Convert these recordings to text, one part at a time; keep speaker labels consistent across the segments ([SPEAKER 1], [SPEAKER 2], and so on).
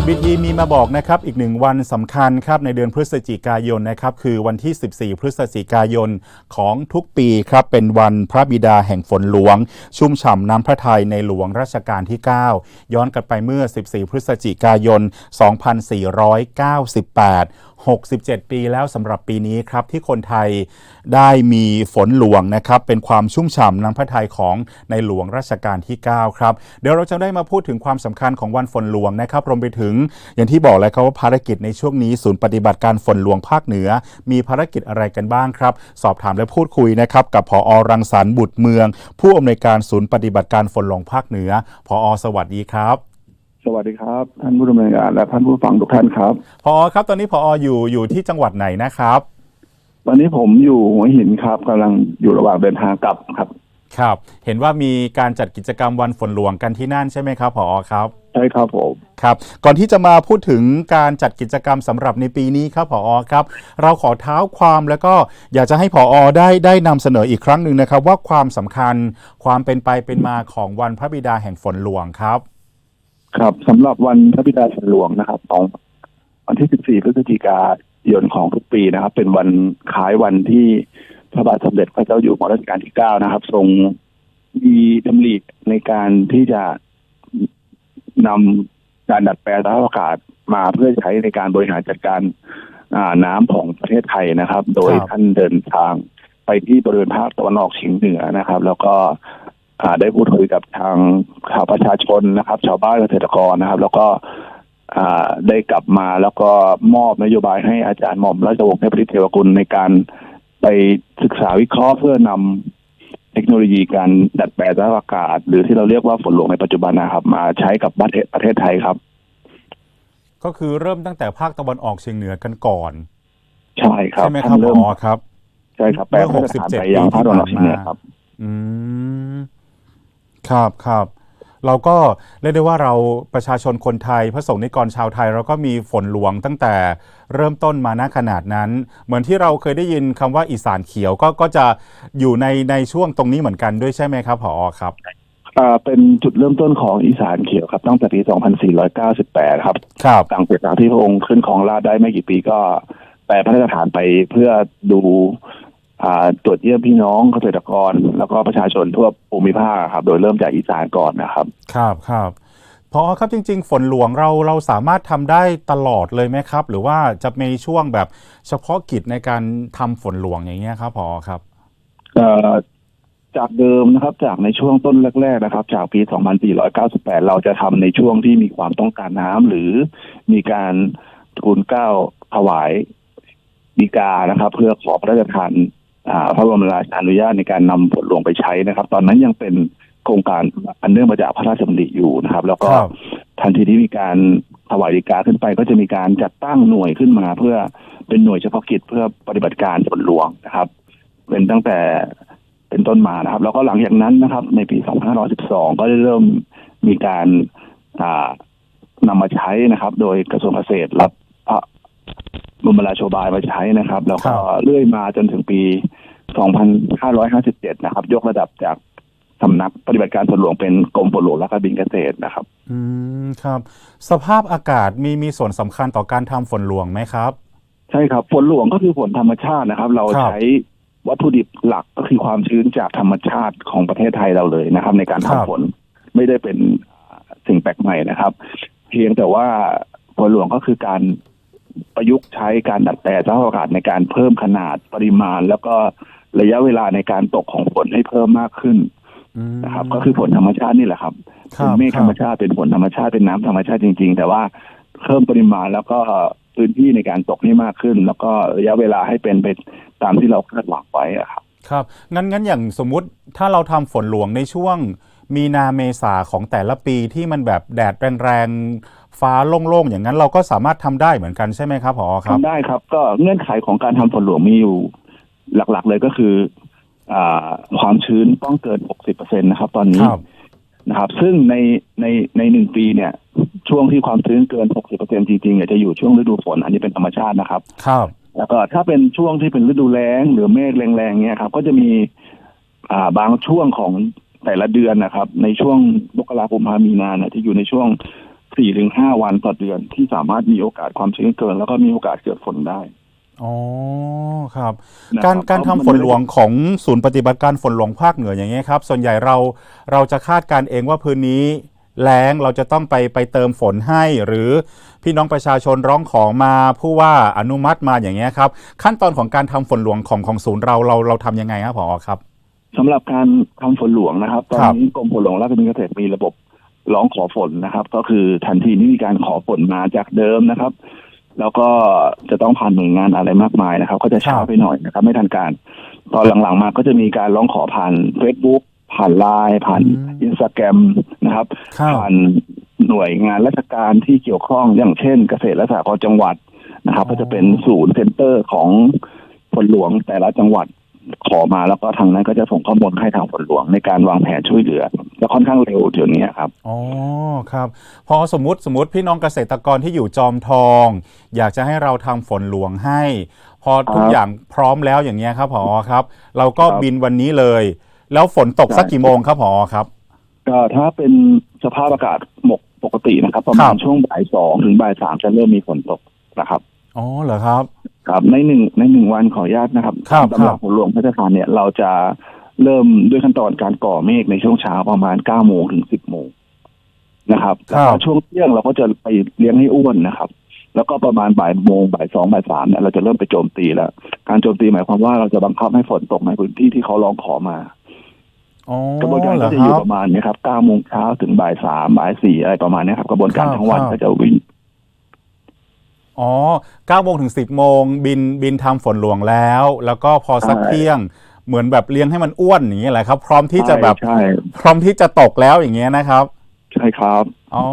[SPEAKER 1] NBT มีมาบอกนะครับอีกหนึ่งวันสำคัญครับในเดือนพฤศจิกายนนะครับคือวันที่ 14 พฤศจิกายนของทุกปีครับเป็นวันพระบิดาแห่งฝนหลวง ชุ่มฉ่ำน้ำพระทัยในหลวงรัชกาลที่ 9 ย้อนกลับไปเมื่อ 14 พฤศจิกายน 2498 67 ปีแล้วสำหรับปีนี้ครับที่คนไทยได้มีฝนหลวงนะครับเป็นความชุ่มฉ่ำน้ำพระทัยของในหลวงรัชกาลที่ 9 ครับ เดี๋ยวเราจะได้มาพูดถึงความสำคัญของวันฝนหลวงนะครับรวมไปถึงอย่างที่บอกเลยครับว่าภารกิจในช่วงนี้ศูนย์ปฏิบัติการฝนหลวงภาคเหนือ มีภารกิจอะไรกันบ้างครับ สอบถามและพูดคุยนะครับกับผอรังสรรค์บุตรเมือง ผู้อำนวยการศูนย์ปฏิบัติการฝนหลวงภาคเหนือผอสวัสดีครับ
[SPEAKER 2] สวัสดีครับ ท่านผู้ดำเนินการและท่านผู้ฟังทุกท่านครับ
[SPEAKER 1] พอครับตอนนี้พออยู่อยู่ที่จังหวัดไหนนะครับ
[SPEAKER 2] วันนี้ผมอยู่หัวหินครับกำลังอยู่ระหว่างเดินทางกลับครับ
[SPEAKER 1] ครับ เห็นว่ามีการจัดกิจกรรมวันฝนหลวงกันที่นั่นใช่ไหมครับพอครับ
[SPEAKER 2] ใช่ครับผม
[SPEAKER 1] ครับก่อนที่จะมาพูดถึงการจัดกิจกรรมสำหรับในปีนี้ครับผอครับ เราขอเท้าความแล้วก็อยากจะให้ผอได้ได้นำเสนออีกครั้งหนึ่งนะครับ ว่าความสำคัญความเป็นไปเป็นมาของวันพระบิดาแห่งฝนหลวงครับ
[SPEAKER 2] ครับสำหรับวันพระบิดาฝนหลวงนะครับของวันที่ 14 พฤศจิกายนของทุกปีนะครับ เป็นวันคล้ายวันที่พระบาทสมเด็จพระเจ้าอยู่หัวรัชกาลที่ 9 นะครับ ทรงมีดำริในการที่จะนำการดัดแปลงสภาพอากาศมาเพื่อใช้ในการบริหารจัดการน้ำของประเทศไทยนะครับ โดยท่านเดินทางไปที่บริเวณภาคตะวันออกเฉียงเหนือนะครับ แล้วก็ ได้พูดคุยกับทางข่าวประชาชนนะครับ ชาวบ้านเกษตรกรนะครับ แล้วก็อ่าได้กลับมาแล้วก็มอบนโยบายให้อาจารย์หม่อมราชวงศ์เทพฤทธิ์เทวกุลในการไปศึกษาวิเคราะห์เพื่อนำเทคโนโลยีการดัดแปลงสภาพอากาศ หรือที่เราเรียกว่าฝนหลวงในปัจจุบันนะครับ มาใช้กับประเทศประเทศไทยครับ
[SPEAKER 1] ก็คือเริ่มตั้งแต่ภาคตะวันออกเฉียงเหนือกันก่อน
[SPEAKER 2] ใช่ครับ
[SPEAKER 1] ใช่ไหมครับ
[SPEAKER 2] ท่าน
[SPEAKER 1] ผ
[SPEAKER 2] เริ่ม
[SPEAKER 1] อครับ
[SPEAKER 2] ใช่ครับแปลง
[SPEAKER 1] เมื่อ
[SPEAKER 2] มาตรฐาน
[SPEAKER 1] 67
[SPEAKER 2] ไปยังภาคตะวันออกเฉียงเหนือครับ
[SPEAKER 1] อืม ครับครับเราก็เรียกได้ว่าเราประชาชนคนไทยพระสงฆ์นิกรชาวไทย เราก็มีฝนหลวงตั้งแต่เริ่มต้นมาณขนาดนั้น เหมือนที่เราเคยได้ยินคำว่าอีสานเขียวก็ก็จะอยู่ในในช่วงตรงนี้เหมือนกันด้วยใช่ไหมครับผอครับ
[SPEAKER 2] อ่าเป็นจุดเริ่มต้นของอีสานเขียวครับตั้งแต่ปี 2498 ครับ
[SPEAKER 1] ครับ
[SPEAKER 2] ต่างจากที่พระองค์ขึ้นของราชย์ได้ไม่กี่ปีก็แปลพระราชฐานไปเพื่อดูอ่า ตรวจเยี่ยมพี่น้องเกษตรกร แล้วก็ประชาชนทั่วภูมิภาคครับ โดยเริ่มจากอีสานก่อนนะครับ
[SPEAKER 1] ครับครับพอครับจริง ๆ ฝนหลวงเราเราสามารถทำได้ตลอดเลยไหมครับ หรือว่าจะมีช่วงแบบเฉพาะกิจในการทำฝนหลวงอย่างเงี้ยครับพอครับ
[SPEAKER 2] เอ่อจากเดิมนะครับจากในช่วงต้นแรก ๆ นะครับ จากปี 2498 เราจะทำในช่วงที่มีความต้องการน้ำหรือมีการทูลเกล้าถวายดีกานะครับ เพื่อขอพระราชทานอ่า พระบรมราชานุญาตในการนำฝนหลวงไปใช้นะครับ ตอนนั้นยังเป็นโครงการอันเนื่องมาจากพระราชดำริอยู่นะครับ แล้วก็
[SPEAKER 1] ครับ
[SPEAKER 2] ทันทีที่มีการถวายดีกาขึ้นไป ก็จะมีการจัดตั้งหน่วยขึ้นมาเพื่อเป็นหน่วยเฉพาะกิจเพื่อปฏิบัติการฝนหลวงนะครับ เป็นตั้งแต่เป็นต้นมานะครับ แล้วก็หลังจากนั้นนะครับ ในปี 2512 ก็ได้เริ่มมีการอ่านำมาใช้นะครับ โดยกระทรวงเกษตรรับพระ บรมราโชบายมาใช้นะครับ แล้วก็
[SPEAKER 1] ครับ
[SPEAKER 2] เรื่อยมาจนถึงปี 2557 นะครับ ยกระดับจากสำนักปฏิบัติการฝนหลวงเป็นกรมฝนหลวงและการบินเกษตรนะครับ
[SPEAKER 1] อืมครับ สภาพอากาศมีมีส่วนสำคัญต่อการทำฝนหลวงไหมครับ
[SPEAKER 2] ใช่ครับฝนหลวงก็คือฝนธรรมชาตินะครับ เรา
[SPEAKER 1] ครับ
[SPEAKER 2] ใช้วัตถุดิบหลักก็คือความชื้นจากธรรมชาติของประเทศไทยเราเลยนะครับ ในการ
[SPEAKER 1] ครับ
[SPEAKER 2] ทำฝนไม่ได้เป็นสิ่งแปลกใหม่นะครับ เพียงแต่ว่าฝนหลวงก็คือการ ประยุกต์ใช้การดัดแปลงสภาพอากาศในการเพิ่มขนาดปริมาณ แล้วก็ระยะเวลาในการตกของฝนให้เพิ่มมากขึ้น
[SPEAKER 1] อืม
[SPEAKER 2] นะครับ ก็คือฝนธรรมชาตินี่แหละครับ
[SPEAKER 1] ครั
[SPEAKER 2] เป็น
[SPEAKER 1] บ
[SPEAKER 2] เมฆ
[SPEAKER 1] ค
[SPEAKER 2] ธ
[SPEAKER 1] รั
[SPEAKER 2] ร
[SPEAKER 1] บ
[SPEAKER 2] รมชาติเป็นฝนธรรมชาติเป็นน้ำธรรมชาติจริง ๆ แต่ว่าเพิ่มปริมาณแล้วก็พื้นที่ในการตกให้มากขึ้น แล้วก็ระยะเวลาให้เป็นไปตามที่เราคาดหวังไว้อะครับ
[SPEAKER 1] ครับงั้นงั้นอย่างสมมุติถ้าเราทำฝนหลวงในช่วงมีนาเมษาของแต่ละปีที่มันแบบแดดแรงๆ ฟ้าโล่งๆอย่างนั้นเราก็สามารถทำได้เหมือนกันใช่ไหมครับผอครับ
[SPEAKER 2] ทำได้ครับ ก็เงื่อนไขของการทำฝนหลวงมีอยู่หลักๆเลยก็คืออาความชื้นต้องเกิน 60%นะครับ ตอนนี้
[SPEAKER 1] ครับ
[SPEAKER 2] นะครับ ซึ่งในในในหนึ่งปีเนี่ย ช่วงที่ความชื้นเกิน 60%จริงๆเนี่ยจะอยู่ช่วงฤดูฝน อันนี้เป็นธรรมชาตินะครับ
[SPEAKER 1] ครับ
[SPEAKER 2] แล้วก็ถ้าเป็นช่วงที่เป็นฤดูแล้ง หรือเมฆแรงๆเนี่ยครับ ก็จะมีอ่าบางช่วงของแต่ละเดือนนะครับ ในช่วงมกราคมพามีนาเนี่ยจะอยู่ในช่วง สี่ถึงห้าวันต่อเดือนที่สามารถมีโอกาสความชื้นเกิน แล้วก็มีโอกาสเกิดฝนได้
[SPEAKER 1] อ๋อครับ
[SPEAKER 2] นะค
[SPEAKER 1] การ
[SPEAKER 2] บ
[SPEAKER 1] การ
[SPEAKER 2] เพะ
[SPEAKER 1] ทำฝนหลวงของศูนย์ปฏิบัติการฝนหลวงภาคเหนืออย่างเงี้ยครับ ส่วนใหญ่เราเราจะคาดการณ์เองว่าพื้นนี้แล้งเราจะต้องไปไปเติมฝนให้ หรือพี่น้องประชาชนร้องของมาผู้ว่าอนุมัติมาอย่างเงี้ยครับ ขั้นตอนของการทำฝนหลวงของของศูนย์เราเราเราทำยังไงครับผอครับ
[SPEAKER 2] สำหรับการทำฝนหลวงนะครับ ตอน
[SPEAKER 1] ครับ
[SPEAKER 2] นี้กรมฝนหลวงและการบินเกษตรมีระบบ ร้องขอฝนนะครับ ก็คือทันทีที่มีการขอฝนมาจากเดิมนะครับ แล้วก็จะต้องผ่านหน่วยงานอะไรมากมายนะครับ ก็จะช้า
[SPEAKER 1] ครับ
[SPEAKER 2] ไปหน่อยนะครับ ไม่ทันการ ตอนหลังๆมาก็จะมีการร้องขอผ่าน Facebook ผ่านไลน์ผ่านอินสตาแกรมนะครับ
[SPEAKER 1] ครับ
[SPEAKER 2] ผ่านหน่วยงานราชการที่เกี่ยวข้องอย่างเช่น เกษตรและสหกรณ์จังหวัดนะครับ
[SPEAKER 1] อ๋อ
[SPEAKER 2] ก็จะเป็นศูนย์เซ็นเตอร์ของฝนหลวงแต่ละจังหวัด ขอมาแล้วก็ทางนั้นก็จะส่งข้อมูลให้ทางฝนหลวงในการวางแผนช่วยเหลือ และค่อนข้างเร็วเดี๋ยวนี้ครับ
[SPEAKER 1] อ๋อครับ พอสมมติสมมติพี่น้องเกษตรกรที่อยู่จอมทอง อยากจะให้เราทำฝนหลวงให้ พอทุก
[SPEAKER 2] ครับ
[SPEAKER 1] อย่างพร้อมแล้วอย่างเงี้ยครับผอครับ เราก็
[SPEAKER 2] ครับ
[SPEAKER 1] บินวันนี้เลย แล้วฝนตกสัก
[SPEAKER 2] ใช่
[SPEAKER 1] กี่โมงครับผอครับ
[SPEAKER 2] ก็ถ้าเป็นสภาพอากาศหมกปกตินะครับ ประ
[SPEAKER 1] ค
[SPEAKER 2] มา
[SPEAKER 1] รั
[SPEAKER 2] ณ
[SPEAKER 1] บ
[SPEAKER 2] ช่วงบ่ายสองถึงบ่ายสามจะเริ่มมีฝนตกนะครับ
[SPEAKER 1] อ๋อเหรอครับ
[SPEAKER 2] ครับในหนึ่งในหนึ่งวันขออนุญาตนะครับ
[SPEAKER 1] ครับ
[SPEAKER 2] สำหรับ
[SPEAKER 1] ครับ
[SPEAKER 2] ฝนหลวงพระราชทานเนี่ยเราจะเริ่มด้วยขั้นตอนการก่อเมฆในช่วงเช้าประมาณเก้าโมงถึงสิบโมงนะครับแล้วก็ช่วงเที่ยงเราก็จะไปเลี้ยงให้อ้วนนะครับ แล้วก็ประมาณบ่ายโมงบ่ายสองบ่ายสามเนี่ยเราจะเริ่มไปโจมตีแล้ว การโจมตีหมายความว่าเราจะบังคับให้ฝนตกในพื้นที่ที่เขาร้องขอมา
[SPEAKER 1] อ๋อก
[SPEAKER 2] ระบวนการ
[SPEAKER 1] เหร
[SPEAKER 2] ก็
[SPEAKER 1] อ
[SPEAKER 2] จะ
[SPEAKER 1] ค
[SPEAKER 2] อยู่
[SPEAKER 1] รับ
[SPEAKER 2] ประมาณเนี้ครับเก้าโมงเช้าถึงบ่ายสามบ่ายสี่อะไรประมาณเนี้ยครับกระบวนการ
[SPEAKER 1] ครับ
[SPEAKER 2] ทั้งวัน
[SPEAKER 1] ครับ
[SPEAKER 2] ก็จะวิ่ง
[SPEAKER 1] อ๋อเก้าโมงถึงสิบโมง บินบินทำฝนหลวงแล้ว แล้วก็พอสัก
[SPEAKER 2] ใช่
[SPEAKER 1] เที่ยงเหมือนแบบเลี้ยงให้มันอ้วนอย่างเงี้ยแหละครับ พร้อมที่จะแบบ
[SPEAKER 2] ใช่
[SPEAKER 1] พร้อมที่จะตกแล้วอย่างเงี้ยนะครับ
[SPEAKER 2] ใช่ครับ
[SPEAKER 1] อ๋อ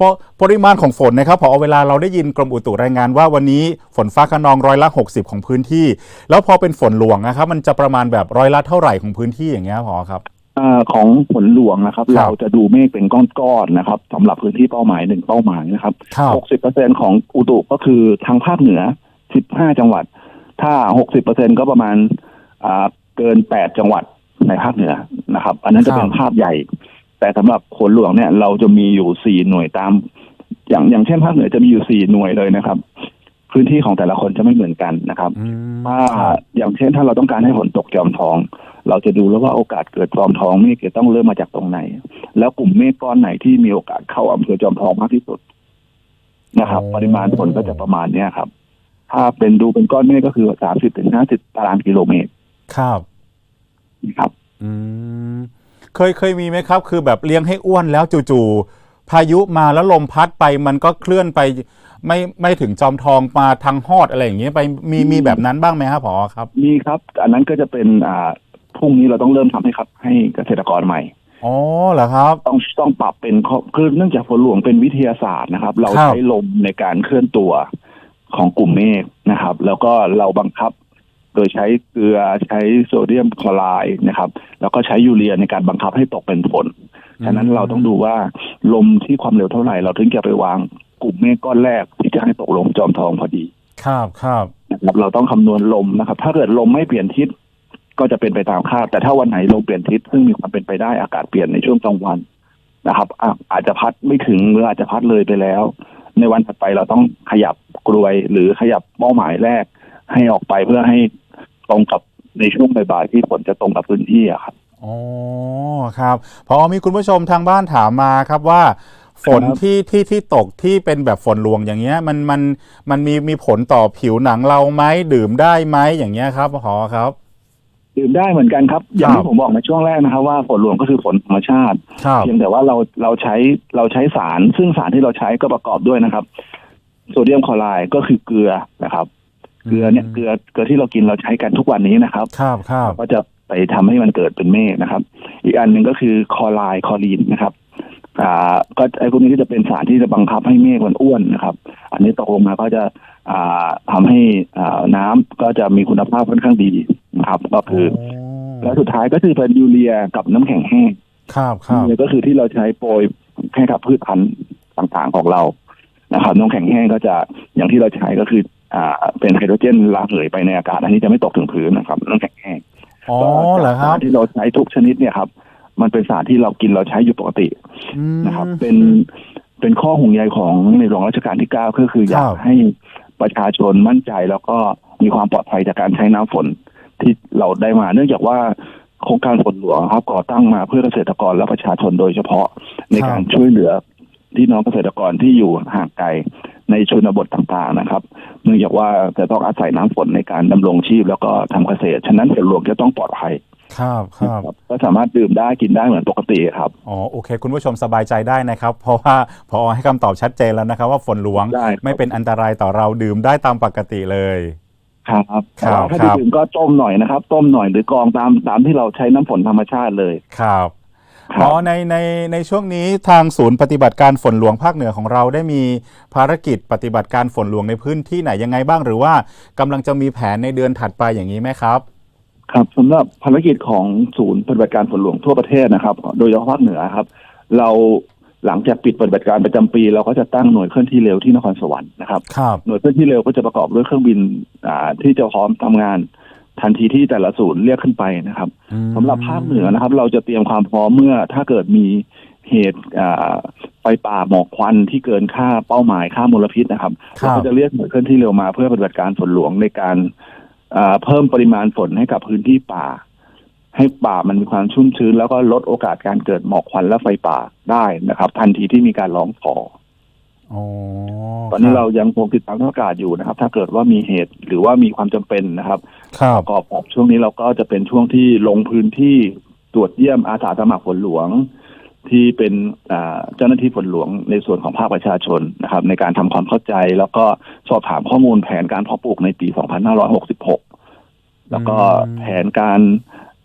[SPEAKER 1] ปปริมาณของฝนนะครับพอเวลาเราได้ยินกรมอุตุรายงานว่าวันนี้ฝนฟ้าขนองร้อยละ 60 ของพื้นที่ แล้วพอเป็นฝนหลวงนะครับ มันจะประมาณแบบร้อยละเท่าไหร่ของพื้นที่อย่างเงี้ยพอครับ
[SPEAKER 2] อาของฝนหลวงนะครับ
[SPEAKER 1] ครับ
[SPEAKER 2] เราจะดูเมฆเป็นก้อนๆนะครับสำหรับพื้นที่เป้าหมายหนึ่งเป้าหมายนะครับ
[SPEAKER 1] ครับ
[SPEAKER 2] หกสิบเปอร์เซ็นของอุตุก็คือทางภาคเหนือสิบห้าจังหวัด ถ้าหกสิบเปอร์เซ็นก็ประมาณอ่าเกินแปดจังหวัดในภาคเหนือนะครับ อันนั้นจะเป็น
[SPEAKER 1] ครับ
[SPEAKER 2] ภาพใหญ่ แต่สำหรับฝนหลวงเนี่ย เราจะมีอยู่สี่หน่วยตาม อย่างอย่างเช่นภาคเหนือจะมีอยู่สี่หน่วยเลยนะครับ พื้นที่ของแต่ละคนจะไม่เหมือนกันนะครับ
[SPEAKER 1] อืม
[SPEAKER 2] ถ้า
[SPEAKER 1] ครับ
[SPEAKER 2] อย่างเช่นถ้าเราต้องการให้ฝนตกจอมทอง เราจะดูแล้วว่าโอกาสเกิดจอมทองเมฆจะต้องเริ่มมาจากตรงไหน แล้วกลุ่มเมฆก้อนไหนที่มีโอกาสเข้าอำเภอจอมทองมากที่สุดนะครับ ปริมาณฝนก็จะประมาณเนี้ยครับ ถ้าเป็นดูเป็นก้อนเมฆก็คือสามสิบถึงห้าสิบตารางกิโลเมตร
[SPEAKER 1] ครับ
[SPEAKER 2] นะครับ
[SPEAKER 1] อืมเคยเคยมีไหมครับ คือแบบเลี้ยงให้อ้วนแล้วจู่ๆพายุมาแล้วลมพัดไปมันก็เคลื่อนไป ไม่ไม่ถึงจอมทองมาทางฮอดอะไรอย่างเงี้ยไปมีมีแบบนั้นบ้างไหมครับพอครับ
[SPEAKER 2] มีครับ อันนั้นก็จะเป็นอ่าพรุ่งนี้เราต้องเริ่มทำให้ครับ ให้เกษตรกรใหม่
[SPEAKER 1] อ๋อเหรอครับ
[SPEAKER 2] ต้องต้องปรับเป็นข้อคือเนื่องจากฝนหลวงเป็นวิทยาศาสตร์นะครับ เรา
[SPEAKER 1] ครับ
[SPEAKER 2] ใช้ลมในการเคลื่อนตัวของกลุ่มเมฆนะครับ แล้วก็เราบังคับ โดยใช้เกลือใช้โซเดียมคลอไรด์นะครับ แล้วก็ใช้ยูเรียในการบังคับให้ตกเป็นฝน ฉะนั้นเราต้องดูว่าลมที่ความเร็วเท่าไหร่ เราถึงจะไปวาง กลุ่มเมฆก้อนแรกที่จะให้ตกลงจอมทองพอดี
[SPEAKER 1] ครับครับ
[SPEAKER 2] นะครับ เราต้องคำนวณลมนะครับ ถ้าเกิดลมไม่เปลี่ยนทิศก็จะเป็นไปตามคาด แต่ถ้าวันไหนลมเปลี่ยนทิศซึ่งมีความเป็นไปได้อากาศเปลี่ยนในช่วงกลางวันนะครับอะอาจจะพัดไม่ถึงหรืออาจจะพัดเลยไปแล้ว ในวันถัดไปเราต้องขยับกลวยหรือขยับเป้าหมายแรก ให้ออกไปเพื่อให้ตรงกับในช่วงบ่ายๆที่ฝนจะตรงกับพื้นที่อะครับ
[SPEAKER 1] อ๋อครับพอมีคุณผู้ชมทางบ้านถามมาครับว่า ฝน
[SPEAKER 2] ครับ
[SPEAKER 1] ที่ที่ที่ตกที่เป็นแบบฝนหลวงอย่างเงี้ย มันมันมันมีมีผลต่อผิวหนังเราไหมดื่มได้ไหมอย่างเงี้ยครับพอครับ
[SPEAKER 2] ดื่มได้เหมือนกันครับ อย่าง
[SPEAKER 1] ครั
[SPEAKER 2] ที่
[SPEAKER 1] บ
[SPEAKER 2] ผมบอกในช่วงแรกนะครับ ว่าฝนหลวงก็คือฝนธรรมชาติ
[SPEAKER 1] ครับ
[SPEAKER 2] เพียงแต่ว่าเราเราใช้เราใช้สาร ซึ่งสารที่เราใช้ก็ประกอบด้วยนะครับ โซเดียมคลอไรด์ก็คือเกลือนะครับ เกลือเนี่ยเกลือเกลือที่เรากินเราใช้กันทุกวันนี้นะครับ
[SPEAKER 1] ครับครับ
[SPEAKER 2] ก็จะไปทำให้มันเกิดเป็นเมฆนะครับ อีกอันหนึ่งก็คือคลอไรด์คลอรีนนะครับ อ่าก็ไอ้พวกนี้ก็จะเป็นสารที่จะบังคับให้เมฆมันอ้วนนะครับ อันนี้ตกลงมาก็จะอ่าทำให้อ่าน้ำก็จะมีคุณภาพค่อนข้างดีนะครับ ก็คืออแล้วสุดท้ายก็คือเป็นยูเรียกับน้ำแข็งแห้ง
[SPEAKER 1] ครับครับ
[SPEAKER 2] ยูเรียก็คือที่เราใช้โปรยให้กับพืชพันธุ์ต่างๆของเรานะครับน้ำแข็งแห้งก็จะอย่างที่เราใช้ก็คือ อ่า เป็นไฮโดรเจนระเหยไปในอากาศ อันนี้จะไม่ตกถึงพื้นนะครับน้ำแข็งแห้ง
[SPEAKER 1] อ๋อ
[SPEAKER 2] ก็
[SPEAKER 1] เหรอค
[SPEAKER 2] สา
[SPEAKER 1] รับ
[SPEAKER 2] รที่เราใช้ทุกชนิดเนี่ยครับ มันเป็นสารที่เรากินเราใช้อยู่ปกติ
[SPEAKER 1] อืม
[SPEAKER 2] นะครับ เป็นเป็นข้อห่วงใยของในหลวงรัชกาลที่เก้าก็คืออยา
[SPEAKER 1] ค
[SPEAKER 2] ก
[SPEAKER 1] รับ
[SPEAKER 2] ให้ประชาชนมั่นใจแล้วก็มีความปลอดภัยจากการใช้น้ำฝนที่เราได้มา เนื่องจากว่าโครงการฝนหลวงครับก่อตั้งมาเพื่อเกษตรกรและประชาชนโดยเฉพาะในการช่วยเหลือ พี่น้องเกษตรกรที่อยู่ห่างไกลในชนบทต่างๆนะครับ เนื่องจากว่าจะต้องอาศัยน้ำฝนในการดำรงชีพแล้วก็ทำเกษตร ฉะนั้นฝนหลวงจะต้องปลอดภัย
[SPEAKER 1] ครับครับ
[SPEAKER 2] นะครับก็สามารถดื่มได้กินได้เหมือนปกติครับ
[SPEAKER 1] อ๋อโอเค คุณผู้ชมสบายใจได้นะครับ เพราะว่าพอให้คำตอบชัดเจนแล้วนะครับ ว่าฝนหลวง
[SPEAKER 2] ได้ครับ
[SPEAKER 1] ไม่เป็นอันตรายต่อเราดื่มได้ตามปกติเลย
[SPEAKER 2] ครับ
[SPEAKER 1] ครับ
[SPEAKER 2] แต่ว่าถ้า
[SPEAKER 1] ครั
[SPEAKER 2] จะ
[SPEAKER 1] บ
[SPEAKER 2] ดื่มก็ต้มหน่อยนะครับ ต้มหน่อยหรือกรองตามตามที่เราใช้น้ำฝนธรรมชาติเลย
[SPEAKER 1] ครับ
[SPEAKER 2] ครั
[SPEAKER 1] อ๋
[SPEAKER 2] บ
[SPEAKER 1] อในในในช่วงนี้ทางศูนย์ปฏิบัติการฝนหลวงภาคเหนือของเราได้มีภารกิจปฏิบัติการฝนหลวงในพื้นที่ไหนยังไงบ้าง หรือว่ากำลังจะมีแผนในเดือนถัดไปอย่างนี้ไหมครับ
[SPEAKER 2] ครับสำหรับภารกิจของศูนย์ปฏิบัติการฝนหลวงทั่วประเทศนะครับ โดยเฉพาะภาคเหนือครับ เราหลังจากปิดปฏิบัติการประจำปี เราก็จะตั้งหน่วยเคลื่อนที่เร็วที่นครสวรรค์นะครับ
[SPEAKER 1] ครับ
[SPEAKER 2] หน่วยเคลื่อนที่เร็วก็จะประกอบด้วยเครื่องบินอ่าที่จะพร้อมทำงาน ทันทีที่แต่ละศูนย์เรียกขึ้นไปนะครับ
[SPEAKER 1] อืม
[SPEAKER 2] สำหรับภาคเหนือนะครับ เราจะเตรียมความพร้อมเมื่อถ้าเกิดมีเหตุอ่าไฟป่าหมอกควันที่เกินค่าเป้าหมายค่ามลพิษนะครับ
[SPEAKER 1] ครับ
[SPEAKER 2] เราก็จะเรียกหน่วยเคลื่อนที่เร็วมาเพื่อปฏิบัติการฝนหลวงในการอ่าเพิ่มปริมาณฝนให้กับพื้นที่ป่า ให้ป่ามันมีความชุ่มชื้น แล้วก็ลดโอกาสการเกิดหมอกควันและไฟป่าได้นะครับ ทันทีที่มีการร้องขอ
[SPEAKER 1] อ๋อ
[SPEAKER 2] ตอนนี้
[SPEAKER 1] คบ
[SPEAKER 2] เรายังคงติดตามสถานการณ์อยู่นะครับ ถ้าเกิดว่ามีเหตุหรือว่ามีความจำเป็นนะครับ
[SPEAKER 1] ครับ
[SPEAKER 2] ประกอบกับช่วงนี้เราก็จะเป็นช่วงที่ลงพื้นที่ตรวจเยี่ยมอาสาสมัครฝนหลวง ที่เป็นอ่าเจ้าหน้าที่ฝนหลวงในส่วนของภาคประชาชนนะครับ ในการทำความเข้าใจ แล้วก็สอบถามข้อมูลแผนการเพาะปลูกในปี 2566 แล้วก็
[SPEAKER 1] อืม
[SPEAKER 2] แผนการ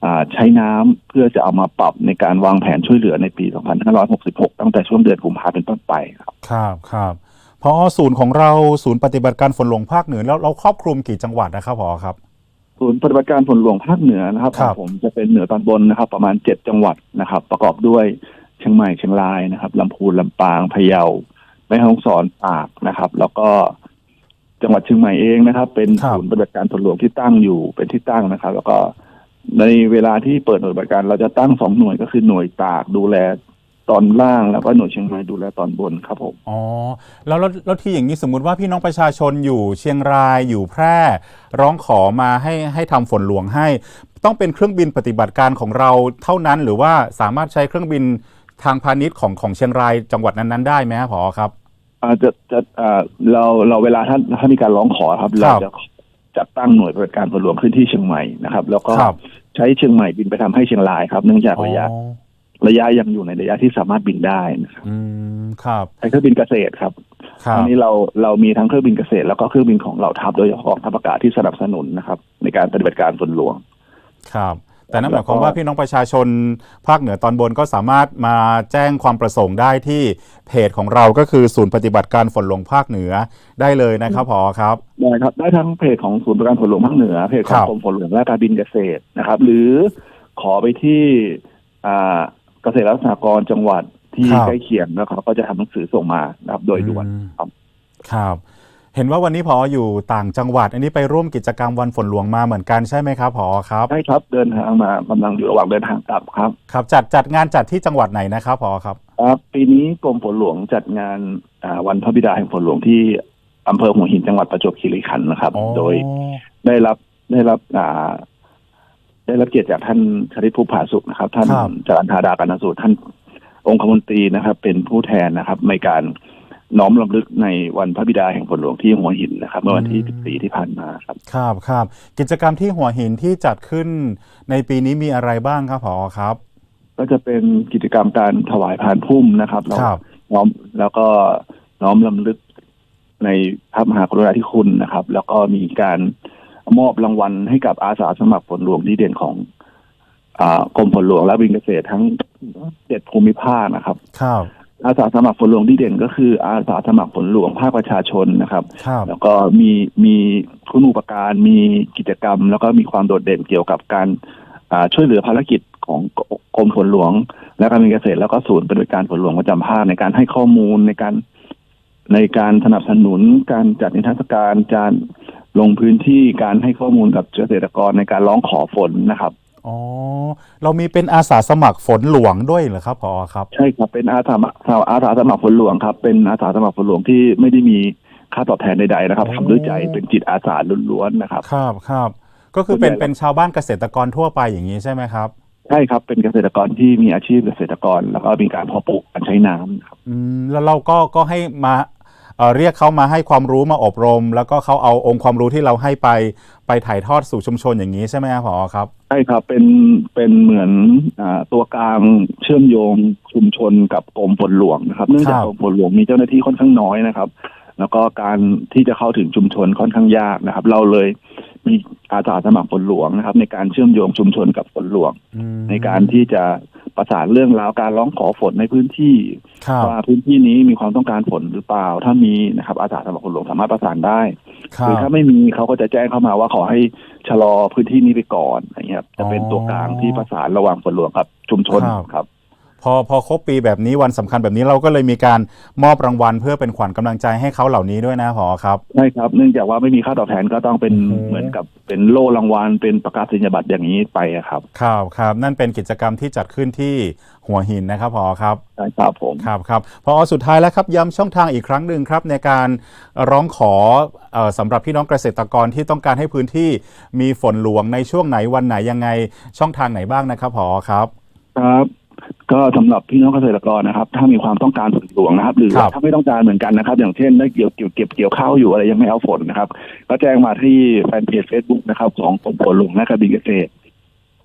[SPEAKER 2] อ่าใช้น้ำเพื่อจะเอามาปรับในการวางแผนช่วยเหลือในปี 2566 ตั้งแต่ช่วงเดือนกุมภาพันธ์เป็นต้นไปครับ
[SPEAKER 1] ครับครับพอศูนย์ของเราศูนย์ปฏิบัติการฝนหลวงภาคเหนือแล้วเราครอบคลุมกี่จังหวัดนะครับพอครับ
[SPEAKER 2] ศูนย์ปฏิบัติการฝนหลวงภาคเหนือนะครับ
[SPEAKER 1] ครับ
[SPEAKER 2] ผมจะเป็นเหนือตอนบนนะครับ ประมาณเจ็ดจังหวัดนะครับ ประกอบด้วยเชียงใหม่เชียงรายนะครับลำพูนลำปางพะเยาแม่ฮ่องสอนตากนะครับ แล้วก็จังหวัดเชียงใหม่เองนะครับ เป็น
[SPEAKER 1] ครับ
[SPEAKER 2] ศูนย์ปฏิบัติการฝนหลวงที่ตั้งอยู่เป็นที่ตั้งนะครับ แล้วก็ในเวลาที่เปิดหน่วยปฏิบัติการเราจะตั้งสองหน่วยก็คือหน่วยตากดูแล ตอนล่างแล้วก็หน่วยเชียงใหม่ดูแลตอนบนครับผม
[SPEAKER 1] อ๋อแล้วแล้วแล้วที่อย่างนี้สมมุติว่าพี่น้องประชาชนอยู่เชียงรายอยู่แพร่ ร้องขอมาให้ให้ทำฝนหลวงให้ ต้องเป็นเครื่องบินปฏิบัติการของเราเท่านั้นหรือว่าสามารถใช้เครื่องบินทางพาณิชย์ของของเชียงรายจังหวัดนั้นๆได้ไหมครับพอครับ
[SPEAKER 2] อ่าจะจะอ่าเราเราเวลาถ้าถ้ามีการร้องขอครับ เราจะจัดตั้งหน่วยปฏิบัติการฝนหลวงขึ้นที่เชียงใหม่นะครับ แล้วก็
[SPEAKER 1] ครับ
[SPEAKER 2] ใช้เชียงใหม่บินไปทำให้เชียงรายครับเนื่องจากระยะ
[SPEAKER 1] อ๋อ
[SPEAKER 2] ระยะยังอยู่ในระยะที่สามารถบินได้นะครับ
[SPEAKER 1] อืมครับ
[SPEAKER 2] ใช้เครื่องบินเกษตรครับ
[SPEAKER 1] ครั
[SPEAKER 2] ต
[SPEAKER 1] บ
[SPEAKER 2] อนนี้เราเรามีทั้งเครื่องบินเกษตร แล้วก็เครื่องบินของเหล่าทัพโดยเฉพาะกองทัพอากาศที่สนับสนุนนะครับ ในการปฏิบัติการฝนหลวง
[SPEAKER 1] ครับ แต่นั่นห
[SPEAKER 2] แล้
[SPEAKER 1] มายว
[SPEAKER 2] ก็
[SPEAKER 1] ความว่าพี่น้องประชาชนภาคเหนือตอนบนก็สามารถมาแจ้งความประสงค์ได้ที่เพจของเราก็คือศูนย์ปฏิบัติการฝนหลวงภาคเหนือได้เลยนะครับพอครับ
[SPEAKER 2] ได้ครับได้ทั้งเพจของศูนย์บริการฝนหลวงภาคเหนือเพจขอ
[SPEAKER 1] ค
[SPEAKER 2] ง
[SPEAKER 1] รับ
[SPEAKER 2] กรมฝนหลวงและการบินเกษตรนะครับ หรือขอไปที่อ่า เกษตรและสหกรณ์จังหวัดที่ใกล้เคียงนะครับก็จะทำหนังสือส่งมานะครับ โดยด่วน
[SPEAKER 1] อืม
[SPEAKER 2] ครับ
[SPEAKER 1] ครับ เห็นว่าวันนี้พออยู่ต่างจังหวัด อันนี้ไปร่วมกิจกรรมวันฝนหลวงมาเหมือนกันใช่ไหมครับพอครับ
[SPEAKER 2] ใช่ครับเดินทางมากำลังอยู่ระหว่างเดินทางกลับครับ
[SPEAKER 1] ครับ จัดจัดงานจัดที่จังหวัดไหนนะครับพอครับ
[SPEAKER 2] ครับปีนี้กรมฝนหลวงจัดงานอ่าวันพระบิดาแห่งฝนหลวงที่อำเภอหัวหินจังหวัดประจวบคีรีขันธ์นะครับ
[SPEAKER 1] อ๋อ
[SPEAKER 2] โดยได้รับได้รับอ่า ได้รับเกียรติจากท่านชริตภูผาสุขนะครับ ท่าน
[SPEAKER 1] ครับ
[SPEAKER 2] จารันธาดากันสูตรท่านองคมนตรีนะครับ เป็นผู้แทนนะครับ ในการน้อมรำลึกในวันพระบิดาแห่งฝนหลวงที่หัวหินนะครับ เมื่อวันที่ 14 ที่ผ่านมาครับ
[SPEAKER 1] ครับครับ กิจกรรมที่หัวหินที่จัดขึ้นในปีนี้มีอะไรบ้างครับพอครับ
[SPEAKER 2] ก็จะเป็นกิจกรรมการถวายพานพุ่มนะครับแล้ว
[SPEAKER 1] ครับ
[SPEAKER 2] น้อมแล้วก็น้อมรำลึกในพระมหากรุณาธิคุณนะครับ แล้วก็มีการ มอบรางวัลให้กับอาสาสมัครฝนหลวงดีเด่นของอากรมฝนหลวงและบินเกษตรทั้งเจ็ดภูมิภาคนะครับ
[SPEAKER 1] ครับ
[SPEAKER 2] อาสาสมัครฝนหลวงดีเด่นก็คืออาสาสมัครฝนหลวงภาคประชาชนนะครับ
[SPEAKER 1] ครับ
[SPEAKER 2] แล้วก็มีมีคุณอุปการมีกิจกรรม แล้วก็มีความโดดเด่นเกี่ยวกับการอ่าช่วยเหลือภารกิจของกรมฝนหลวง และการบินเกษตรแล้วก็ศูนย์ปฏิบัติการฝนหลวงประจำภาคในการให้ข้อมูลในการในการสนับสนุนการจัดนิทรรศการการ ลงพื้นที่การให้ข้อมูลกับเกษตรกรในการร้องขอฝนนะครับ
[SPEAKER 1] อ๋อ เรามีเป็นอาสาสมัครฝนหลวงด้วยเหรอครับผอครับ
[SPEAKER 2] ใช่ครับเป็นอาสาสมัครอาสาสมัครฝนหลวงครับ เป็นอาสาสมัครฝนหลวงที่ไม่ได้มีค่าตอบแทนใดๆนะครับ
[SPEAKER 1] โอ้
[SPEAKER 2] ทำด้วยใจเป็นจิตอาสาล้วนๆนะครับ
[SPEAKER 1] ครับครับก็คือเป็น
[SPEAKER 2] ส่วนใหญ่
[SPEAKER 1] เป็นชาวบ้านเกษตรกรทั่วไปอย่างนี้ใช่ไหมครับ
[SPEAKER 2] ใช่ครับ เป็นเกษตรกรที่มีอาชีพเกษตรกร แล้วก็มีการเพาะปลูกการใช้น้ำครับ
[SPEAKER 1] อืมแล้วเราก็ก็ให้มา เอ่อเรียกเขามาให้ความรู้มาอบรม แล้วก็เขาเอาองค์ความรู้ที่เราให้ไปไปถ่ายทอดสู่ชุมชนอย่างนี้ใช่ไหมครับผอครับ
[SPEAKER 2] ใช่ครับเป็นเป็นเหมือนอาตัวกลางเชื่อมโยงชุมชนกับกรมฝนหลวงนะครับเนื่องจาก
[SPEAKER 1] ครับ
[SPEAKER 2] กรมฝนหลวงมีเจ้าหน้าที่ค่อนข้างน้อยนะครับ แล้วก็การที่จะเข้าถึงชุมชนค่อนข้างยากนะครับ เราเลยมีอาสาสมัครฝนหลวงนะครับ ในการเชื่อมโยงชุมชนกับฝนหลวง
[SPEAKER 1] อืม
[SPEAKER 2] ในการที่จะประสานเรื่องราวการร้องขอฝนในพื้นที่
[SPEAKER 1] ครับ
[SPEAKER 2] ว่าพื้นที่นี้มีความต้องการฝนหรือเปล่า ถ้ามีนะครับอาสาสมัครฝนหลวงสามารถประสานได้
[SPEAKER 1] ค
[SPEAKER 2] ห
[SPEAKER 1] รั
[SPEAKER 2] รือบถ้าไม่มีเขาก็จะแจ้งเข้ามาว่าขอให้ชะลอพื้นที่นี้ไปก่อนอย่างเงี้ยครับจะเป็นตัวกลางที่ประสานระหว่างฝนหลวงกับชุมชน
[SPEAKER 1] ครับ
[SPEAKER 2] ครับ
[SPEAKER 1] พอพอครบปีแบบนี้วันสำคัญแบบนี้เราก็เลยมีการมอบรางวัล เพื่อเป็นขวัญกำลังใจให้เขาเหล่านี้ด้วยนะผอครับ
[SPEAKER 2] ใช่ครับ เนื่องจากว่าไม่มีค่าตอบแทนก็ต้องเป็น
[SPEAKER 1] อืม
[SPEAKER 2] เหมือนกับเป็นโล่รางวัล เป็นประกาศนียบัตรอย่างนี้ไปอะครับ
[SPEAKER 1] ครับครับนั่นเป็นกิจกรรมที่จัดขึ้นที่หัวหินนะครับผอครับ
[SPEAKER 2] ใช่ครับผม
[SPEAKER 1] ครับครับพอสุดท้ายแล้วครับย้ำช่องทางอีกครั้งหนึ่งครับ ในการร้องขอเออสำหรับพี่น้องเกษตรกรที่ต้องการให้พื้นที่มีฝนหลวงในช่วงไหนวันไหนยังไงช่องทางไหนบ้างนะครับผอครับ
[SPEAKER 2] ครับ ก็สำหรับพี่น้องเกษตรกรนะครับ ถ้ามีความต้องการฝนหลวงนะครับ หรือ
[SPEAKER 1] ครับ
[SPEAKER 2] ถ้าไม่ต้องการเหมือนกันนะครับ อย่างเช่นได้เกี่ยวเกี่ยวเก็บเกี่ยวข้าวอยู่อะไรยังไม่เอาฝนนะครับ ก็แจ้งมาที่แฟนเพจ Facebook นะครับ ของกรมฝนหลวงและกระบี่เกษตร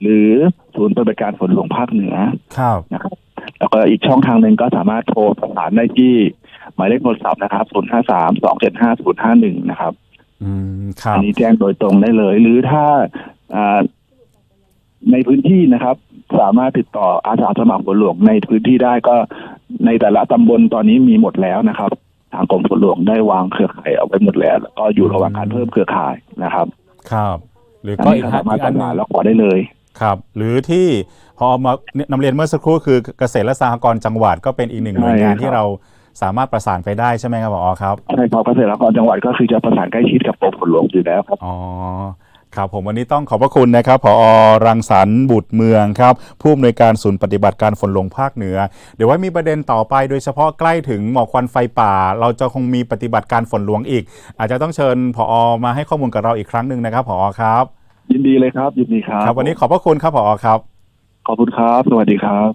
[SPEAKER 2] หรือศูนย์ปฏิบัติการฝนหลวงภาคเหนือ
[SPEAKER 1] ครับ
[SPEAKER 2] นะครับ แล้วก็อีกช่องทางหนึ่งก็สามารถโทรประสานได้ที่หมายเลขโทรศัพท์นะครับ 053 275 051 นะครับ
[SPEAKER 1] อืมครับ
[SPEAKER 2] อันนี้แจ้งโดยตรงได้เลย หรือถ้าอ่า ในพื้นที่นะครับ สามารถติดต่ออาสาสมัครฝนหลวงในพื้นที่ได้ก็ในแต่ละตำบลตอนนี้มีหมดแล้วนะครับ ทางกรมฝนหลวงได้วางเครือข่ายเอาไว้หมดแล้วแล้วก็อยู่ระหว่างการเพิ่มเครือข่ายนะครับ
[SPEAKER 1] ครับ หรือ
[SPEAKER 2] อัน
[SPEAKER 1] ก็
[SPEAKER 2] นี้
[SPEAKER 1] อีก
[SPEAKER 2] ก็
[SPEAKER 1] ฮะ
[SPEAKER 2] สามารถ
[SPEAKER 1] อีกอันห
[SPEAKER 2] ประ
[SPEAKER 1] นึ
[SPEAKER 2] สาน
[SPEAKER 1] ง
[SPEAKER 2] แล้วขอได้เลย
[SPEAKER 1] ครับ หรือที่พอมานำเรียนเมื่อสักครู่คือเกษตรและสหกรณ์จังหวัดก็เป็นอีกหนึ่งหน่วยงาน
[SPEAKER 2] ใช่ครับ
[SPEAKER 1] ที่เราสามารถประสานไปได้ใช่ไหมครับผอครับ
[SPEAKER 2] ใช่ครับเกษตรกรจังหวัดก็คือจะประสานใกล้ชิดกับกรมฝนหลวงอยู่แล้วครับ
[SPEAKER 1] อ๋อ ครับผมวันนี้ต้องขอบพระคุณนะครับผอรังสรรค์บุตรเมืองครับผู้อำนวยการศูนย์ปฏิบัติการฝนหลวงภาคเหนือ เดี๋ยวไว้มีประเด็นต่อไปโดยเฉพาะใกล้ถึงหมอกควันไฟป่า เราจะคงมีปฏิบัติการฝนหลวงอีก อาจจะต้องเชิญผอมาให้ข้อมูลกับเราอีกครั้งหนึ่งนะครับผอครับ
[SPEAKER 2] ยินดีเลยครับยินดีครับ
[SPEAKER 1] ครับ วันนี้ขอบพระคุณครับผอครับ
[SPEAKER 2] ขอบคุณครับ สวัสดีครับ